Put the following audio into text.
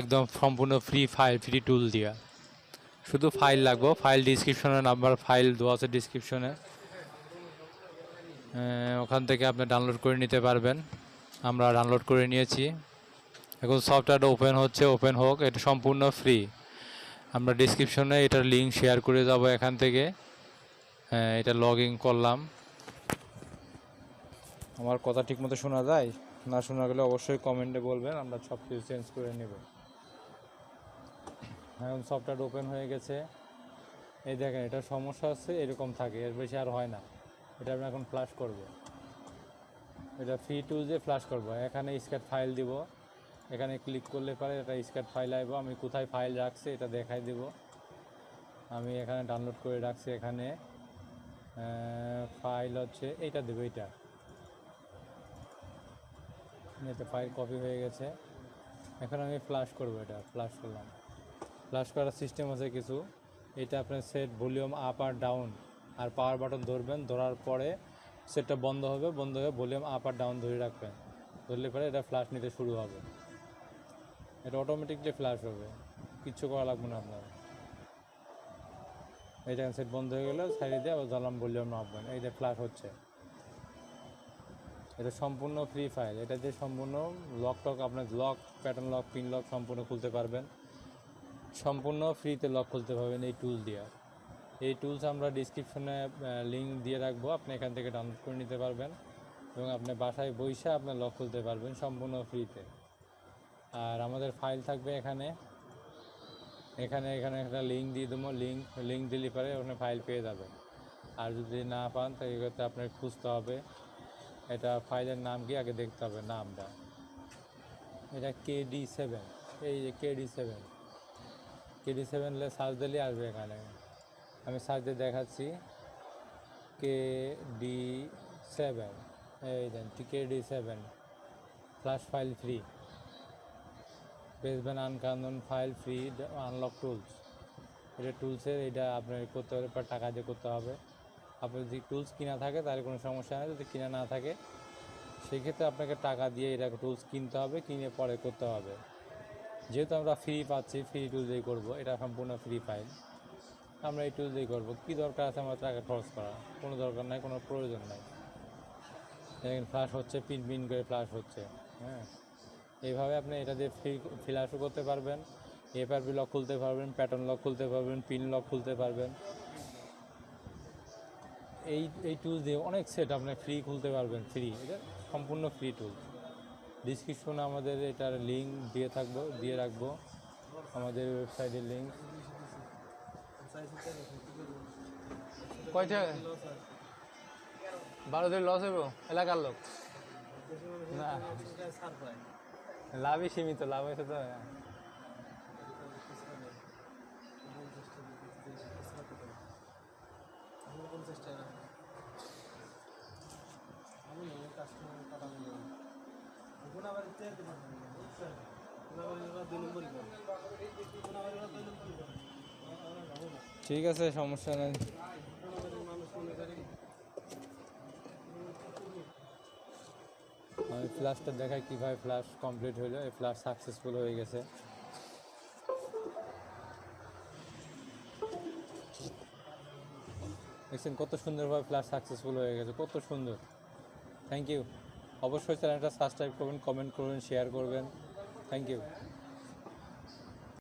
একদম সম্পূর্ণ free file free টুল দিয়া। শুধু ফাইল লাগবে ফাইল ডিসক্রিপশনে নাম্বার ফাইল দেওয়া আছে ডিসক্রিপশনে ওখান থেকে আপনি ডাউনলোড করে নিতে পারবেন। আমরা ডাউনলোড করে নিয়েছি। এখন সফটওয়্যারটা ওপেন হচ্ছে ওপেন হোক, এটা সম্পূর্ণ ফ্রি আমরা ডিসক্রিপশনে এটার লিঙ্ক শেয়ার করে যাব এখান থেকে। এটা লগ ইন করলাম। আমার কথা ঠিকমতো শোনা যায়? না শোনা গেলে অবশ্যই কমেন্টে বলবেন, আমরা সব কিছু চেঞ্জ করে নেব। এখন সফটওয়্যার ওপেন হয়ে গেছে। এই দেখেন, এটা সমস্যা আছে এরকম থাকে, এর বেশি আর হয় না। এটা আমি এখন ফ্লাশ করব। এটা ফ্রি টু দিয়ে ফ্লাশ করব, এখানে স্ক্যাট ফাইল দিব। এখানে ক্লিক করলে পরে, এটা স্ক্যাট ফাইল আইব। আমি কোথায় ফাইল রাখছি, এটা দেখাই দিব। আমি এখানে ডাউনলোড করে রাখছি, এখানে ফাইল হচ্ছে, এইটা দেবো, এইটা। এতে ফাইল কপি হয়ে গেছে। এখন আমি ফ্লাশ করব এটা ফ্লাশ করলাম। ফ্লাশ করার সিস্টেম আছে কিছু। এটা আপনার সেট ভলিউম আপ আর ডাউন আর পাওয়ার বাটন ধরবেন, ধরার পরে সেটটা বন্ধ হবে, বন্ধ হয়ে ভলিউম আপ আর ডাউন ধরে রাখবেন। ধরলে পরে এটা ফ্লাশ নিতে শুরু হবে। এটা অটোমেটিকলি ফ্লাশ হবে। কিচ্ছু করা লাগবে না আপনার। এই দেখেন সেট বন্ধ হয়ে গেলে সাইডে দিয়ে আবার জ্বালাম ভলিউম মাপবেন এই যে ফ্লাশ হচ্ছে। এটা সম্পূর্ণ ফ্রি ফাইল এটা দিয়ে সম্পূর্ণ লক টক আপনার lock pattern lock pin lock সম্পূর্ণ খুলতে পারবেন। সম্পূর্ণ ফ্রিতে লক খুলতে পারবেন এই টুল দিয়ে। এই টুলস আমরা ডিসক্রিপশনে লিঙ্ক দিয়ে রাখব। আপনি এখান থেকে ডাউনলোড করে নিতে পারবেন এবং আপনি বাসায় বইসে আপনার লক খুলতে পারবেন সম্পূর্ণ ফ্রিতে। আর আমাদের ফাইল থাকবে এখানে। এখানে এখানে একটা লিঙ্ক দিয়ে দেবো। লিঙ্ক লিঙ্ক দিলে পরে ওখানে ফাইল পেয়ে যাবেন। আর যদি না পান, তো এক্ষেত্রে আপনার খুঁজতে হবে। এটা ফাইলের নাম কি? আগে দেখতে হবে নামটা। এটা কে ডি সেভেন এই যে K D seven K D seven search দিলে আসবে এখানে। আমি সার্চ দিয়ে দেখাচ্ছি কে ডি সেভেন এই দেন K D seven flash file free বেসবেন আনকানন ফাইল ফ্রি আনলক টুলস এটা টুলসের এটা আপনার করতে হবে পর টাকা দিয়ে করতে হবে। আপনার যদি টুলস কিনা থাকে, তাহলে কোনো সমস্যা নেই। যদি কিনা না থাকে, সেক্ষেত্রে আপনাকে টাকা দিয়ে এটা টুলস কিনতে হবে, কিনে পরে করতে হবে। যেহেতু আমরা ফ্রি পাচ্ছি ফ্রি টুল দিয়েই করব, এটা সম্পূর্ণ ফ্রি ফাইল আমরা এই টুল দিয়েই করব। কী দরকার আছে আমার টাকা খরচ করা? কোনো দরকার নাই, কোনো প্রয়োজন নাই। দেখেন ফ্লাশ হচ্ছে পিন পিন করে ফ্লাশ হচ্ছে হ্যাঁ? এইভাবে আপনি এটা দিয়ে ফ্রি ফ্ল্যাশও করতে পারবেন। এফআরপি লক খুলতে পারবেন প্যাটার্ন লক খুলতে পারবেন পিন লক খুলতে পারবেন। এই এই টুল দিয়ে অনেক সেট আপনি ফ্রি খুলতে পারবেন ফ্রি এটা সম্পূর্ণ ফ্রি টুল ডিসক্রিপশনে আমাদের এটার লিঙ্ক দিয়ে থাকব দিয়ে রাখব আমাদের ওয়েবসাইটের লিঙ্ক কয়টা? বারো দিন লস হইব? এলাকার লোক? না। লাভই সীমিত লাভ হয়েছে তো। ঠিক আছে, সমস্যা নেই। আমি ফ্ল্যাশটা দেখাই কীভাবে ফ্ল্যাশ কমপ্লিট হলো এই ফ্ল্যাশ সাকসেসফুল হয়ে গেছে। দেখছেন কত সুন্দরভাবে ফ্ল্যাশ সাকসেসফুল হয়ে গেছে, কত সুন্দর। থ্যাংক ইউ অবশ্যই চ্যানেলটা সাবস্ক্রাইব করবেন কমেন্ট করবেন শেয়ার করবেন। Thank you